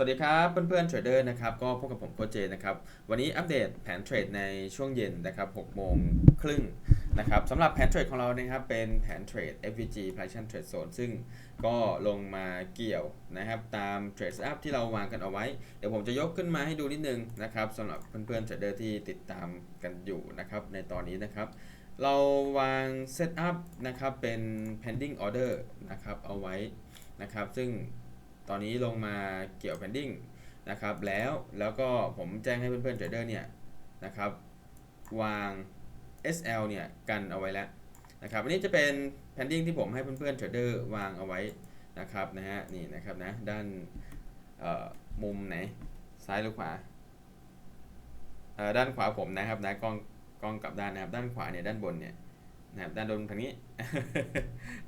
สวัสดีครับเพื่อนๆเทรดเดอร์นะครับก็พบกับผมโคเจนะครับวันนี้อัปเดตแผนเทรดในช่วงเย็นนะครับ6โมงครึ่งนะครับสำหรับแผนเทรดของเรานะครับเป็นแผนเทรด FVG Price Trade Zone ซึ่งก็ลงมาเกี่ยวนะครับตามเทรดอัพที่เราวางกันเอาไว้ เดี๋ยวผมจะยกขึ้นมาให้ดูนิดนึงนะครับสำหรับเพื่อนๆเทรดเดอร์ที่ติดตามกันอยู่นะครับในตอนนี้นะครับเราวางเซตอัพนะครับเป็น pending order นะครับเอาไว้นะครับซึ่ง ตอนนี้ลงมาเกี่ยว pending นะครับ แล้วแล้วก็ผมแจ้งให้เพื่อนๆเทรดเดอร์เนี่ยนะครับวาง SL เนี่ยกันเอาไว้แล้วนะครับอันนี้จะเป็น pending ที่ผมให้เพื่อนๆเทรดเดอร์วางเอาไว้นะครับนะฮะนี่นะครับนะด้านมุมไหนซ้ายหรือขวาด้านขวาผมนะครับนะกล้องกล้องกลับด้านนะครับด้านขวาเนี่ยด้านบนเนี่ย นะครับด้านบนทางนี้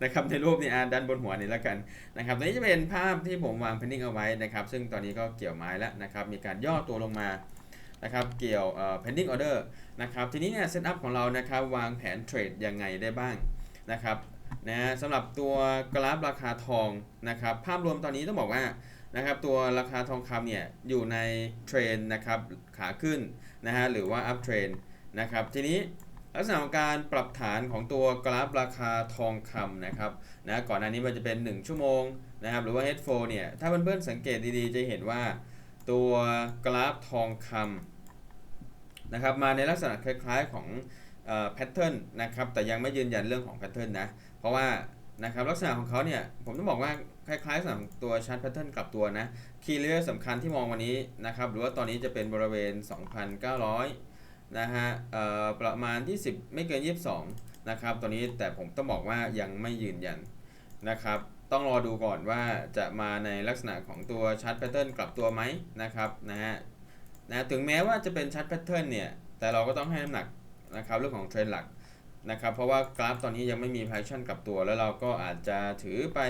นะครับในรูปนี่อ่าด้านบนหัวนี่แล้วกันนะครับตัวนี้จะเป็นภาพที่ผมวาง pending เอาไว้นะครับ ซึ่งตอนนี้ก็เกี่ยวไม้แล้วนะครับ มีการย่อตัวลงมานะครับเกี่ยวเอ่อ pending order นะครับทีนี้เนี่ยเซตอัพของเรานะครับวางแผนเทรดยังไงได้บ้างนะครับนะสำหรับตัวกราฟราคาทองนะครับภาพรวมตอนนี้ต้องบอกว่านะครับตัวราคาทองคำเนี่ยอยู่ในเทรนนะครับขาขึ้นนะฮะหรือว่า up trend นะครับทีนี้ ลักษณะของการปรับฐานของตัวกราฟราคาทองคำนะครับนะก่อนหน้านี้มันจะเป็น 1 ชั่วโมงนะครับหรือว่า H4 เนี่ยถ้าเพื่อนๆสังเกตดีๆ จะเห็นว่าตัวกราฟทองคำนะครับมาในลักษณะคล้ายๆของแพทเทิร์นนะครับแต่ยังไม่ยืนยันเรื่องของแพทเทิร์นนะเพราะว่านะครับลักษณะของเขาเนี่ยผมต้องบอกว่าคล้ายๆสของตัวชาร์ตแพทเทิร์นกลับตัวนะคีย์เลเวลสำคัญที่มองวันนี้นะครับหรือว่าตอนนี้จะเป็นบริเวณ 2,900 นะฮะประมาณที่ 10 ไม่เกิน 22 นะครับตัวนี้แต่ผมต้องบอกว่ายังไม่ยืนยันนะครับ ต้องรอดูก่อนว่าจะมาในลักษณะของตัวชัดแพทเทิร์นกลับตัวไหมนะครับนะฮะนะถึงแม้ว่าจะเป็นชัดแพทเทิร์นเนี่ย แต่เราก็ต้องให้น้ำหนักนะครับเรื่องของเทรนด์หลักนะครับเพราะว่ากราฟตอนนี้ยังไม่มีพายชั่นกลับตัว แล้วเราก็อาจจะถือไป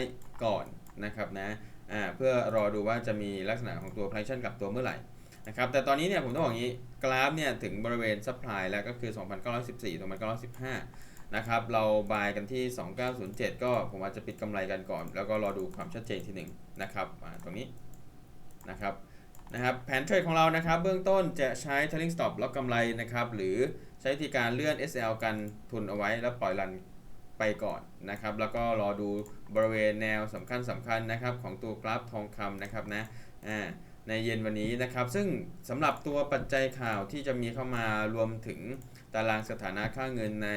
ก่อนนะครับนะอ่าเพื่อรอดูว่าจะมีลักษณะของตัวพายชั่นกลับตัวเมื่อไหร่ นะครับแต่ตอนนี้เนี่ยผมต้องบอกอย่างนี้กราฟเนี่ยถึงบริเวณซัพพลายแล้วก็คือ 2,914 2,915 นะครับเราบายกันที่ 2907 ก็ผมอาจจะปิดกำไรกันก่อน แล้วก็รอดูความชัดเจนทีหนึ่งนะครับตรงนี้นะครับนะครับแผนเทรดของเรานะครับ เบื้องต้นจะใช้ trailing stop ล็อกกำไรนะครับ หรือใช้วิธีการเลื่อน SL กันทุนเอาไว้แล้วปล่อยรันไปก่อนนะครับ แล้วก็รอดูบริเวณแนวสำคัญสำคัญนะครับของตัวกราฟทองคำนะครับนะอ่า ในเย็นวันนี้นะครับ ซึ่งสำหรับตัวปัจจัยข่าวที่จะมีเข้ามารวมถึงตารางสถานะค่าเงินใน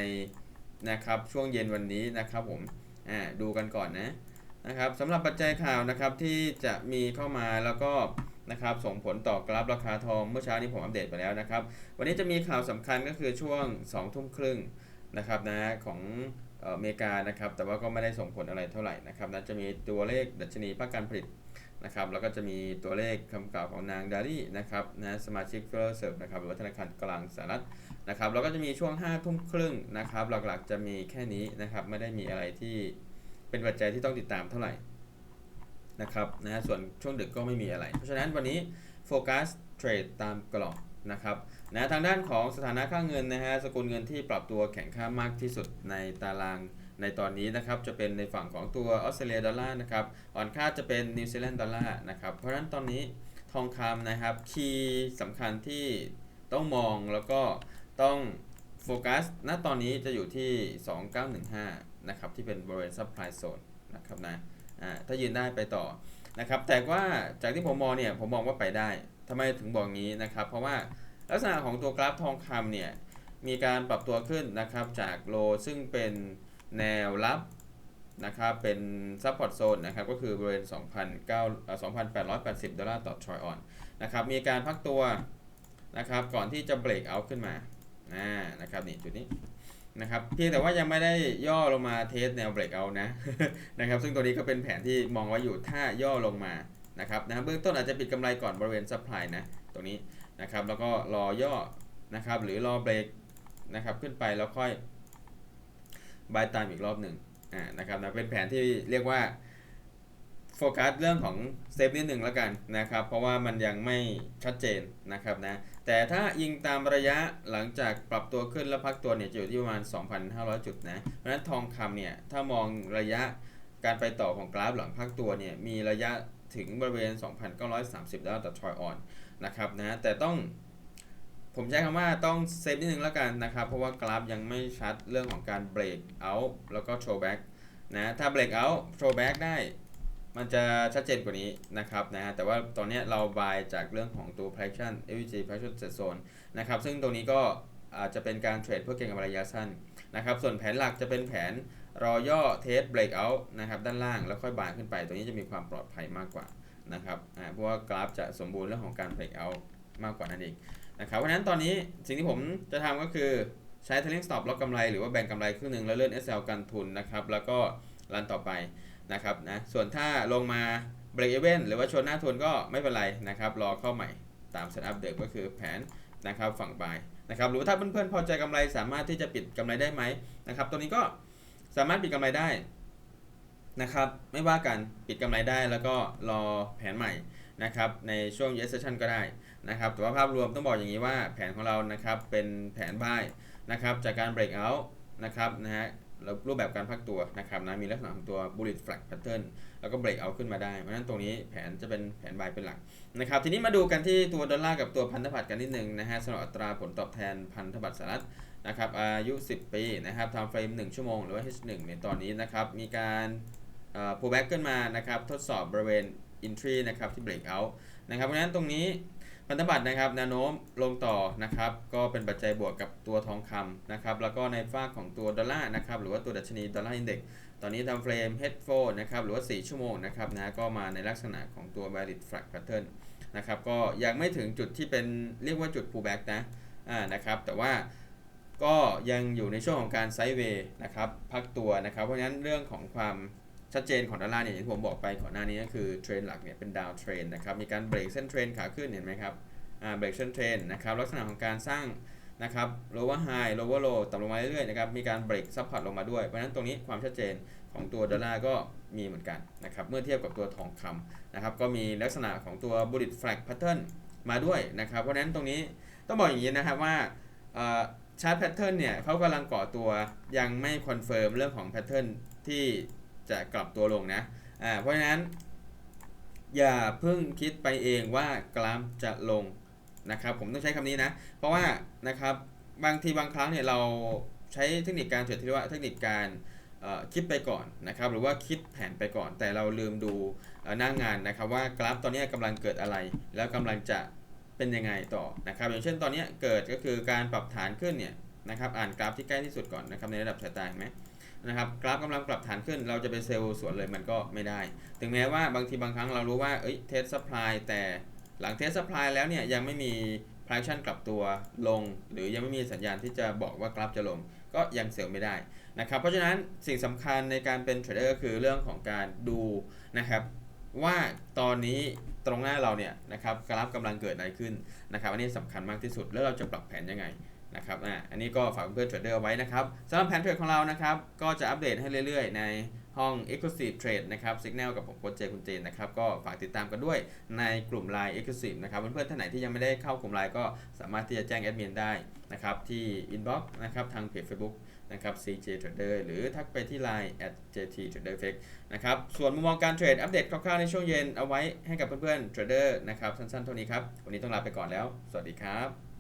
นะครับช่วงเย็นวันนี้นะครับผมอ่าดูกันก่อนนะนะครับสำหรับปัจจัยข่าวนะครับที่จะมีเข้ามาแล้วก็นะครับส่งผลต่อกราฟราคาทองเมื่อเช้านี้ผมอัปเดตไปแล้วนะครับ วันนี้จะมีข่าวสำคัญก็คือช่วง2ทุ่มครึ่งนะครับนะของอเมริกานะครับแต่ว่าก็ไม่ได้ส่งผลอะไรเท่าไหร่นะครับนะจะมีตัวเลขดัชนีภาคการผลิต นะครับแล้วก็จะมีตัวเลขคำกล่าวของนางดารี่นะครับนะสมาชิกเฟอร์เซิร์ฟนะครับหรือว่าธนาคารกลางสหรัฐนะครับแล้วก็จะมีช่วง5ทุ่มครึ่งนะครับหลักๆจะมีแค่นี้นะครับไม่ได้มีอะไรที่เป็นปัจจัยที่ต้องติดตามเท่าไหร่นะครับนะส่วนช่วงดึกก็ไม่มีอะไร เพราะฉะนั้นวันนี้โฟกัสเทรดตามกรอบนะครับนะทางด้านของสถานะค่าเงินนะฮะสกุลเงินที่ปรับตัวแข็งค่ามากที่สุดในตาราง ในตอนนี้นะครับจะเป็นในฝั่งของตัวออสเตรเลียดอลลาร์นะครับอ่อนค่าจะเป็นนิวซีแลนด์ดอลลาร์นะครับเพราะฉะนั้นตอนนี้ทองคำนะครับคีย์สำคัญที่ต้องมองแล้วก็ต้องโฟกัสณตอนนี้จะอยู่ที่ 2915 นะครับ ที่เป็นบริเวณซับไพรโซนนะครับนะอ่าถ้ายืนได้ไปต่อนะครับ แต่ว่าจากที่ผมมองเนี่ย ผมมองว่าไปได้ทำไมถึงบอกงี้นะครับ เพราะว่าลักษณะของตัวกราฟทองคำเนี่ย มีการปรับตัวขึ้นนะครับ จากโลซึ่งเป็น แนวรับนะครับเป็นซัพพอร์ตโซนนะครับก็คือบริเวณ2,880 ดอลลาร์ต่อทรอยออนนะครับมีการพักตัวนะครับก่อนที่จะเบรกเอาขึ้นมาอ่านะครับนี่จุดนี้นะครับเพียงแต่ว่ายังไม่ได้ย่อลงมาเทสแนวเบรกเอานะนะครับซึ่งตัวนี้ก็เป็นแผนที่มองไว้อยู่ถ้าย่อลงมานะครับนะเบื้องต้นอาจจะปิดกำไรก่อนบริเวณซัพพลายนะตรงนี้นะครับแล้วก็รอย่อนะครับหรือรอเบรกนะครับขึ้นไปแล้วค่อย บายตามอีกรอบหนึ่งอ่านะครับนะเป็นแผนที่เรียกว่าโฟกัสเรื่องของเซฟนิดหนึ่งแล้วกันนะครับเพราะว่ามันยังไม่ชัดเจนนะครับนะแต่ถ้ายิงตามระยะหลังจากปรับตัวขึ้นแล้วพักตัวเนี่ยจะอยู่ที่ประมาณ 2,500 จุดนะเพราะฉะนั้นทองคำเนี่ยถ้ามองระยะการไปต่อของกราฟหลังพักตัวเนี่ยมีระยะถึงบริเวณ 2,930 ดอลลาร์ต่อทรอยออนนะครับนะแต่ต้อง ผมใช้คำว่าต้องเซฟนิดนึงแล้วกันนะครับ เพราะว่ากราฟยังไม่ชัดเรื่องของการเบรกเอาท์แล้วก็โชว์แบ็กนะถ้าเบรกเอาท์โชว์แบ็กได้ มันจะชัดเจนกว่านี้นะครับนะแต่ว่าตอนนี้เราบายจากเรื่องของตัว Fraction FVG Fraction Set Zone นะครับ ซึ่งตรงนี้ก็อาจจะเป็นการเทรดเพื่อเก็งกำไรระยะสั้นนะครับ ส่วนแผนหลักจะเป็นแผนรอย่อเทสเบรกเอาท์นะครับด้านล่างแล้วค่อยบายขึ้นไป ตัวนี้จะมีความปลอดภัยมากกว่านะครับเพราะว่ากราฟจะสมบูรณ์เรื่องของการเบรกเอาท์มากกว่านั่นเอง นะครับเพราะฉะนั้นตอนนี้สิ่งที่ผมจะทำก็คือใช้ trailing stop ล็อกกำไรหรือว่าแบ่งกำไรครึ่งหนึ่งแล้วเลื่อน SL กันทุนนะครับแล้วก็รันต่อไปนะครับนะส่วนถ้าลงมา break even หรือว่าชนหน้าทุนก็ไม่เป็นไรนะครับรอเข้าใหม่ตาม setup เดิมก็คือแผนนะครับฝั่ง buy นะครับหรือว่าถ้าเพื่อนๆพอใจกำไรสามารถที่จะปิดกำไรได้ไหมนะครับตัวนี้ก็สามารถปิดกำไรได้นะครับไม่ว่ากันปิดกำไรได้แล้วก็รอแผนใหม่นะครับในช่วง yes session ก็ได้ นะครับ แต่ว่าภาพรวมต้องบอกอย่างนี้ว่าแผนของเรานะครับเป็นแผนบ่ายนะครับจากการ break out นะครับนะฮะแล้วรูปแบบการพักตัวนะครับนะมีลักษณะของตัว bullet flag pattern แล้วก็ break out ขึ้นมาได้เพราะฉะนั้นตรงนี้แผนจะเป็นแผนบายเป็นหลักนะครับทีนี้มาดูกันที่ตัวดอลลาร์กับตัวพันธบัตรกันนิดนึงนะฮะสำหรับอัตราผลตอบแทนพันธบัตรสหรัฐนะครับอายุ 10 ปีนะครับ time frame 1ชั่วโมง หรือว่า H1 ในตอนนี้นะครับมีการ pull back ขึ้นมานะครับทดสอบบริเวณ entry นะครับที่ break out นะครับเพราะฉะนั้นตรงนี้ พันธบัตรนะครับแนวโน้มลงต่อนะครับ ก็เป็นปัจจัยบวกกับตัวทองคำนะครับ แล้วก็ในฝ้ากของตัวดอลลาร์นะครับ หรือว่าตัวดัชนีดอลลาร์อินเด็กตอนนี้ทำเฟรม head f o l นะครับ หรือว่า 4 ชั่วโมงนะครับนะ ก็มาในลักษณะของตัว valid flag pattern นะครับ ก็ยังไม่ถึงจุดที่เป็นเรียกว่าจุด pullback นะ อ่า นะครับ แต่ว่าก็ยังอยู่ในช่วงของการไซด์เวย์นะครับ พักตัวนะครับ เพราะฉะนั้นเรื่องของความ ชัดเจนของดอลลาร์เนี่ยที่ผมบอกไปก่อนหน้านี้ก็คือเทรนหลักเนี่ยเป็นดาวเทรนนะครับมีการเบรกเส้นเทรนขาขึ้นเห็นไหมครับเบรกเส้นเทรนนะครับลักษณะของการสร้างนะครับ lower high lower low ต่ำลงมาเรื่อยๆนะครับมีการเบรกซัพพอร์ตลงมาด้วยเพราะฉะนั้นตรงนี้ความชัดเจนของตัวดอลลาร์ก็มีเหมือนกันนะครับเมื่อเทียบกับตัวทองคำนะครับก็มีลักษณะของตัว bullet flag pattern มาด้วยนะครับเพราะฉะนั้นตรงนี้ต้องบอกอย่างนี้นะครับว่าชาร์ตแพทเทิร์นเนี่ยเขากำลังก่อตัวยังไม่คอนเฟิร์มเรื่องของแพทเทิร์นที่ จะกลับตัวลงนะอ่าเพราะฉะนั้น อย่าเพิ่งคิดไปเองว่ากราฟจะลงนะครับผมต้องใช้คำนี้นะ เพราะว่านะครับบางทีบางครั้งเนี่ยเราใช้เทคนิคการเทรดที่เรียกว่าเทคนิคการอ่อคิดไปก่อนนะครับหรือว่าคิดแผนไปก่อน แต่เราลืมดูหน้างานนะครับว่ากราฟตอนนี้กำลังเกิดอะไร แล้วกำลังจะเป็นยังไงต่อนะครับอย่างเช่นตอนนี้เกิดก็คือการปรับฐานขึ้นเนี่ยนะครับอ่านกราฟที่ใกล้ที่สุดก่อนนะครับในระดับสายตาเห็นไหม นะครับกราฟกำลังปรับฐานขึ้นเราจะไปเซลล์สวนเลยมันก็ไม่ได้ ถึงแม้ว่าบางทีบางครั้งเรารู้ว่าเอ้ยเทสซัพพลายแต่หลังเทสซัพพลายแล้วเนี่ยยังไม่มี p r i c e กลับตัวลง หรือยังไม่มีสัญญาณที่จะบอกว่ากราฟจะลง ก็ยังเซลล์ไม่ได้นะครับเพราะฉะนั้นสิ่งสำคัญในการเป็นเทรดเดอร์ก็คือเรื่องของการดูนะครับว่าตอนนี้ตรงหน้าเราเนี่ยนะครับกราฟกำลังเกิดอะไรขึ้นนะครับอันนี้สำคัญมากที่สุดแล้วเราจะปรับแผนยังไง นะครับอ่าอันนี้ก็ฝากเพื่อนเทรดเดอร์ไว้นะครับสำหรับแผนเทรดของเรานะครับ ก็จะอัปเดตให้เรื่อยๆ ในห้อง Exclusive Trade นะครับ Signal กับผมโค้ชเจคุณเจนนะครับ ก็ฝากติดตามกันด้วยในกลุ่ม Line Exclusive นะครับ เพื่อนๆท่านไหนที่ยังไม่ได้เข้ากลุ่ม Line ก็สามารถที่จะแจ้งแอดมินได้นะครับ ที่ Inbox นะครับทางเพจ Facebook นะครับ CJ Trader หรือทักไปที่ Line at JT Trader Fake นะครับ ส่วนมุมมองการเทรดอัปเดตคร่าวๆในช่วงเย็นเอาไว้ให้กับเพื่อนๆเทรดเดอร์นะครับสั้นๆเท่านี้ครับ วันนี้ต้องลาไปก่อนแล้ว สวัสดีครับ